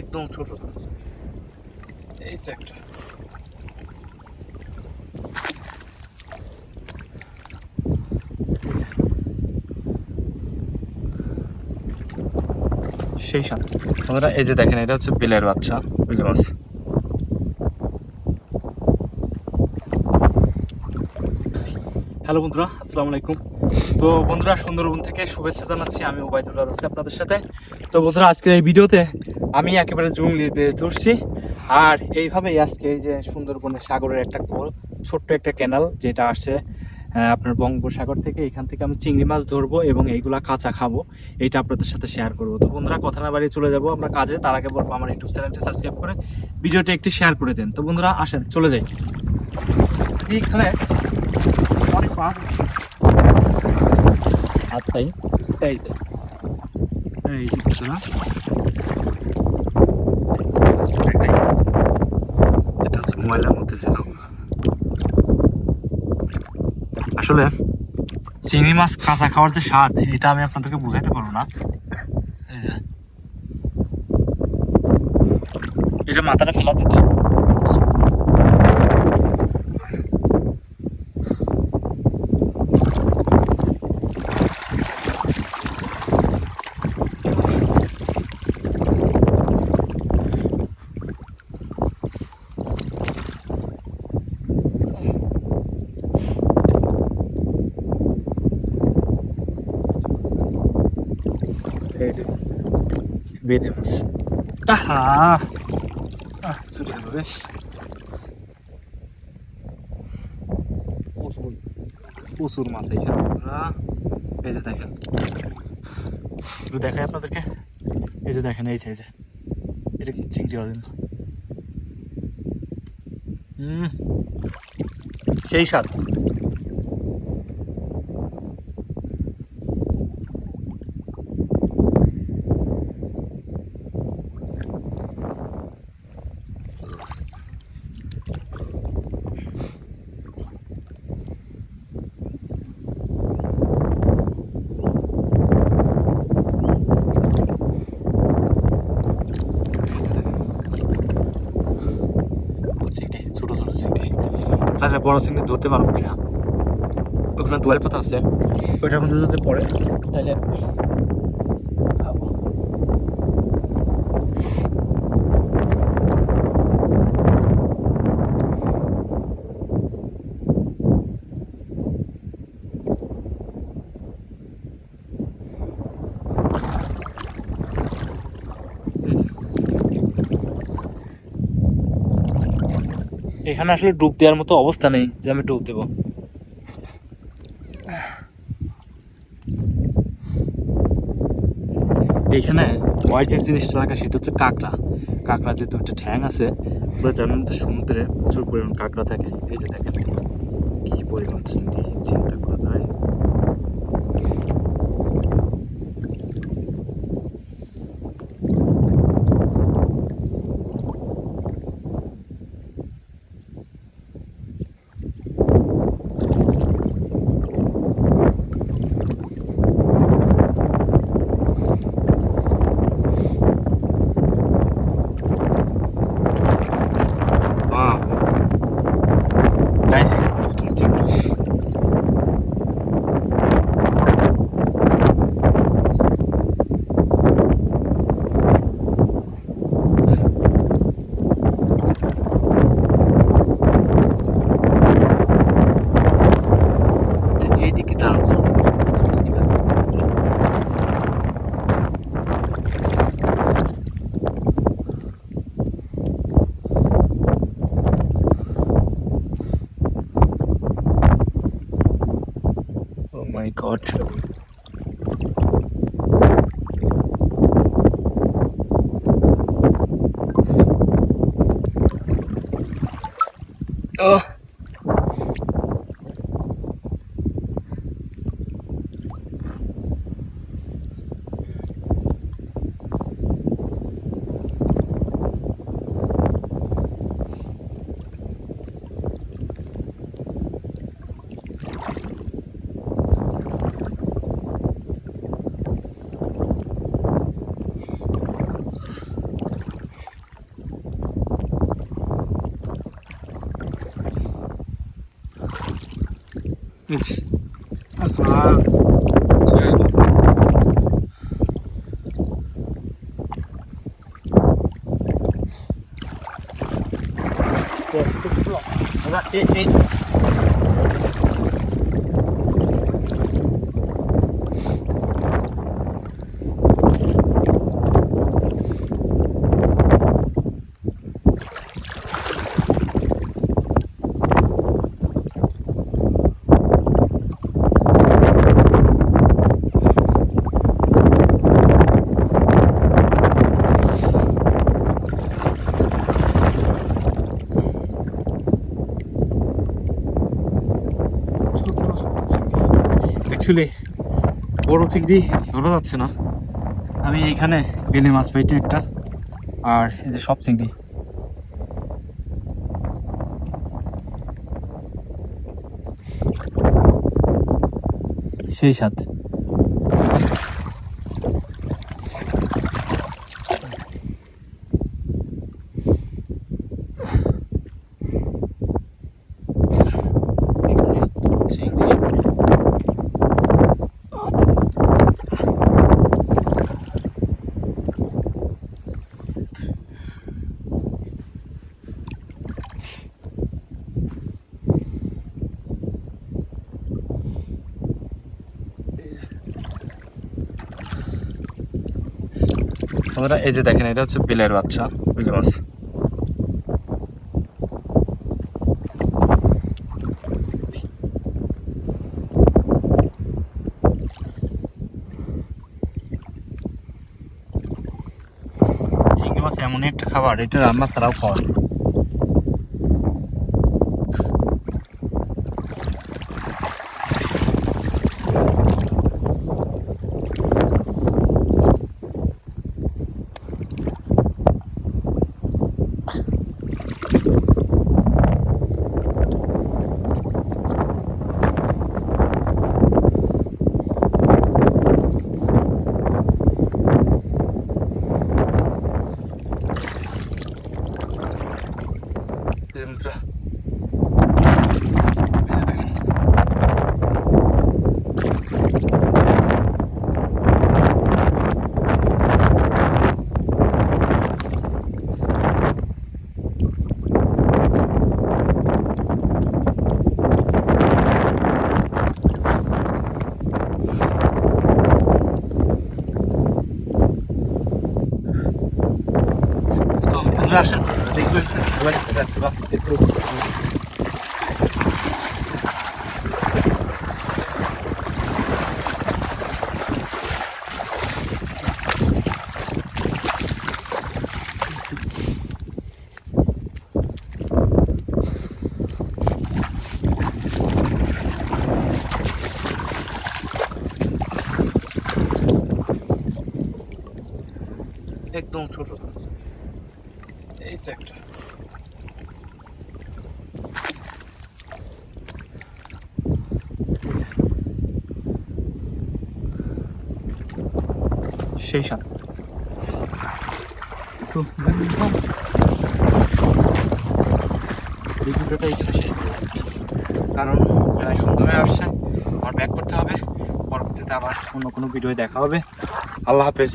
একদম ছোট এই তো একটা। সেই সাথে। তোমরা এই যে দেখেন, এটা হচ্ছে বিলের বাচ্চা বিলে মাছ হ্যালো বন্ধুরা, আসসালামু আলাইকুম। তো বন্ধুরা, সুন্দরবন থেকে শুভেচ্ছা জানাচ্ছি। আমি ওবায়দুল আপনাদের সাথে। তো বন্ধুরা, আজকের এই ভিডিওতে আমি একেবারে জুংলির বেশ ধরছি। আর এইভাবেই আজকে এই যে সুন্দরবনের সাগরের একটা কোল ছোট্ট একটা ক্যানাল যেটা আহ, আপনার বঙ্গোপসাগর থেকে এখান থেকে আমি চিংড়ি মাছ ধরবো এবং এইগুলা কাঁচা খাব। এইটা আপনাদের সাথে শেয়ার করব। তো বন্ধুরা কথা না বাড়িয়ে চলে যাব আমরা কাজে। তার আগে বলব আমার ইউটিউব চ্যানেলটি সাবস্ক্রাইব করে ভিডিওটি একটি শেয়ার করে দেন। তো বন্ধুরা আসেন চলে যাই। এইখানে অনেক মাছ আর তাই যে এই যে না এটা হচ্ছে ময়লার মধ্যে ছিল আসলে চিংড়ি মাছ কাঁচা খাওয়ার যে স্বাদ, এটা আমি আপনাদেরকে বুঝাইতে পারব না। এটা মাথাটা ফেলা দিত বেড়ে মাছ আহা আহ চলে গেল বেশ প্রচুর প্রচুর মাছ এখানে আহ, এই যে দেখেন একটু দেখাই আপনাদেরকে এই যে দেখেন এই যে এই যে এটা কি চিংড়ি অরিজিন হুম সেই স্বাদ চিংড়ি ছোট ছোট চিংড়ি স্যার বড় চিংড়ি ধরতে পারব কিনা? ওখানে দোয়াল পাতা আছে। ওইটার মধ্যে যদি পড়ে, তাহলে এখানে আসলে ডুব দেওয়ার মতো অবস্থা নেই যে আমি ডুব দেবো। এখানে ভয় যে জিনিসটা রাখা, সেটা হচ্ছে কাঁকড়া। কাঁকড়া যে দুটো ঠ্যাং আছে ওরা জানেন যে সমুদ্রে প্রচুর পরিমাণ কাঁকড়া থাকে। এই যে দেখেন, কী পরিমাণ চিন্তা করা যায় Oh. 嗯，干啥？亲爱的，对，不说了，好了，অ্যাকচুয়ালি বড় চিংড়ি ধরা যাচ্ছে না। আমি এইখানে বেলে মাছ পাইছি একটা, আর এই যে সব চিংড়ি। সেই সাথে আপনারা এই যে দেখেন, এটা হচ্ছে বিলের বাচ্চা, বিলের মাছ চিংড়ি মাছ এমন একটা খাবার, এটা রান্না তারাও খাওয়ায় বন্ধুরা তো বন্ধুরা আসেন দেখবেন এবার যাচ্ছে বা একটু একদম ছোট এই তো একটা। সেই সাথে তো বন্ধুরা, এই ভিডিওটা এখানে শেষ কারণ প্রায় সুন্দর হয়ে আসছে। আমার ব্যাক করতে হবে। পরবর্তীতে আবার অন্য কোনো ভিডিও দেখা হবে। আল্লাহ হাফেজ।